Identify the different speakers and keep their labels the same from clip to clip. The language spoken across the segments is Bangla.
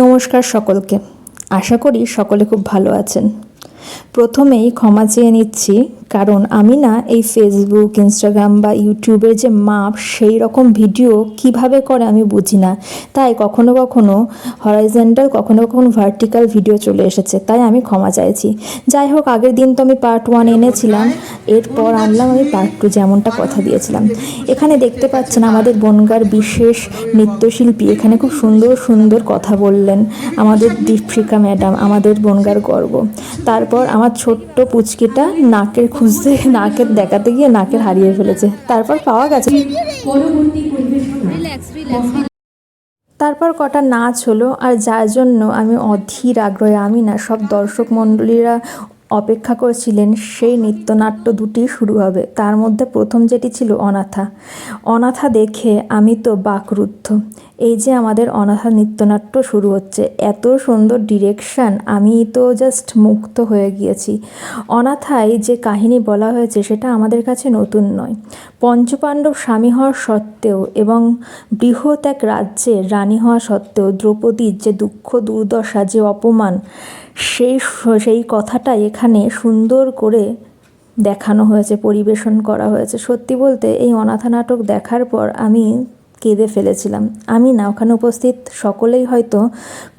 Speaker 1: নমস্কার সকলকে। আশা করি সকলে খুব ভালো আছেন। প্রথমেই ক্ষমা চেয়ে নিচ্ছি, কারণ আমি না এই ফেসবুক ইনস্টাগ্রাম বা ইউটিউবের যে মাপ, সেই রকম ভিডিও কীভাবে করে আমি বুঝি না। তাই কখনো কখনো হরাইজেন্টাল কখনো কখনো ভার্টিক্যাল ভিডিও চলে এসেছে, তাই আমি ক্ষমা চাইছি। যাই হোক, আগের দিন তো আমি পার্ট ওয়ান এনেছিলাম। এরপর আনলাম আমি পার্ট টু যেমনটা কথা দিয়েছিলাম। এখানে দেখতে পাচ্ছেন আমাদের বনগার বিশেষ নৃত্যশিল্পী। এখানে খুব সুন্দর সুন্দর কথা বললেন আমাদের দীপশিকা ম্যাডাম আমাদের বনগার গর্ব। তারপর আমার ছোট্ট পুচকিটা নাকের খুঁজতে নাকের দেখাতে গিয়ে নাকের হারিয়ে ফেলেছে। তারপর পাওয়া গেছে। তারপর কটা নাচ হলো আর যার জন্য আমি অধীর আগ্রহে আমি না সব দর্শক মণ্ডলীরা অপেক্ষা করছিলেন, সেই নৃত্যনাট্য দুটি শুরু হবে। তার মধ্যে প্রথম যেটি ছিল অনাথা। অনাথা দেখে, আমি তো বাকরুদ্ধ। এই যে আমাদের অনাথা নৃত্যনাট্য শুরু হচ্ছে, এত সুন্দর ডিরেকশন আমি তো জাস্ট মুক্ত হয়ে গিয়েছি। অনাথায় যে কাহিনী বলা হয়েছে, সেটা আমাদের কাছে নতুন নয়। পঞ্চপাণ্ডব স্বামী হওয়া সত্ত্বেও এবং বৃহৎ এক রাজ্যের রানী হওয়া সত্ত্বেও দ্রৌপদীর যে দুঃখ দুর্দশা, যে অপমান, সেই সেই কথাটা এখানে সুন্দর করে দেখানো হয়েছে, পরিবেশন করা হয়েছে। সত্যি বলতে এই অনাথা নাটক দেখার পর আমি কেঁদে ফেলেছিলাম। আমি না ওখানে উপস্থিত, সকলেই হয়তো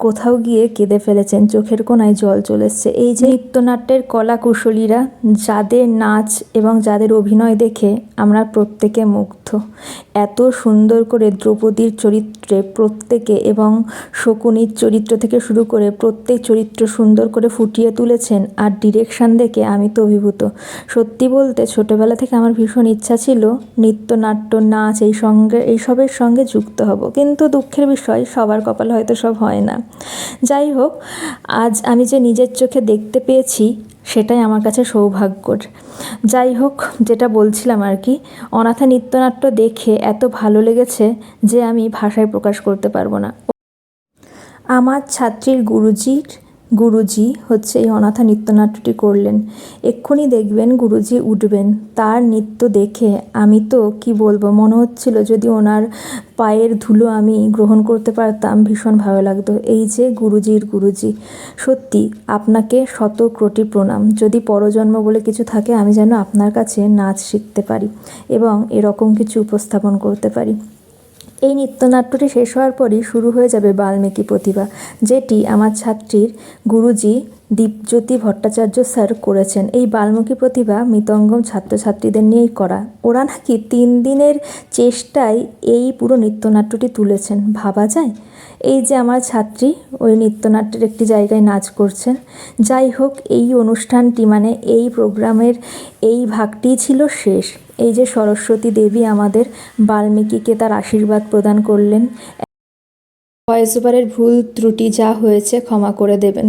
Speaker 1: কোথাও গিয়ে কেঁদে ফেলেছেন, চোখের কোনায় জল চলে এসছে। এই যে নৃত্যনাট্যের কলা কুশলীরা যাদের নাচ এবং যাদের অভিনয় দেখে আমরা প্রত্যেকে মুগ্ধ। এত সুন্দর করে দ্রৌপদীর চরিত্রে প্রত্যেকে এবং শকুনির চরিত্র থেকে শুরু করে প্রত্যেক চরিত্র সুন্দর করে ফুটিয়ে তুলেছেন আর ডিরেকশন দেখে আমি তো অভিভূত। সত্যি বলতে ছোটোবেলা থেকে আমার ভীষণ ইচ্ছা ছিল নৃত্যনাট্য, নাচ, এই সঙ্গে, এইসবের সঙ্গে যুক্ত হব। কিন্তু দুঃখের বিষয়, সবার কপাল হয়তো সব হয় না। যাই হোক, আজ আমি যে নিজের চোখে দেখতে পেয়েছি, সেটাই আমার কাছে সৌভাগ্যর। যাই হোক, যেটা বলছিলাম আর কি, অনাথা নৃত্যনাট্য দেখে এত ভালো লেগেছে যে আমি ভাষায় প্রকাশ করতে পারব না। আমার ছাত্রীর গুরুজির গুরুজি হচ্ছে এই অনাথা নৃত্যনাট্যটি করলেন। এক্ষুনি দেখবেন গুরুজি উঠবেন। তার নৃত্য দেখে আমি তো কি বলব, মনে হচ্ছিল যদি ওনার পায়ের ধুলো আমি গ্রহণ করতে পারতাম, ভীষণ ভালো লাগতো। এই যে গুরুজির গুরুজি। সত্যি, আপনাকে শত কোটি প্রণাম। যদি পরজন্ম বলে কিছু থাকে, আমি যেন আপনার কাছে নাচ শিখতে পারি এবং এরকম কিছু উপস্থাপন করতে পারি। এই নৃত্যনাট্যটি শেষ হওয়ার পরই শুরু হয়ে যাবে বাল্মীকি প্রতিভা যেটি আমার ছাত্রীর গুরুজি দীপজ্যোতি ভট্টাচার্য স্যার করেছেন। এই বাল্মীকি প্রতিভা মৃতঙ্গম ছাত্রছাত্রীদের নিয়েই করা। ওরা নাকি তিন দিনের চেষ্টায় এই পুরো নৃত্যনাট্যটি তুলেছেন। ভাবা যায়? এই যে আমার ছাত্রী, ওই নৃত্যনাট্যের একটি জায়গায় নাচ করছেন। যাই হোক, এই অনুষ্ঠানটি মানে এই প্রোগ্রামের এই ভাগটিই ছিল শেষ। এই যে সরস্বতী দেবী আমাদের বাল্মীকিকে তার আশীর্বাদ প্রদান করলেন। ভয়েস ওভারের ভুল ত্রুটি যা হয়েছে ক্ষমা করে দেবেন।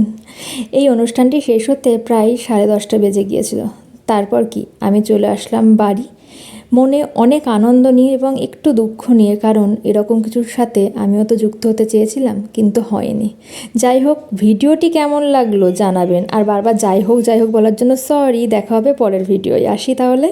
Speaker 1: এই অনুষ্ঠানটি শেষ হতে প্রায় সাড়ে দশটা বেজে গিয়েছিল। তারপর কি? আমি চলে আসলাম বাড়ি। মনে অনেক আনন্দ নিয়ে এবং একটু দুঃখ নিয়ে, কারণ এরকম কিছুর সাথে আমিও তো যুক্ত হতে চেয়েছিলাম, কিন্তু হয়নি। যাই হোক, ভিডিওটি কেমন লাগল জানাবেন। আর বারবার যাই হোক যাই হোক বলার জন্য সরি দেখা হবে পরের ভিডিওয়। আসি তাহলে?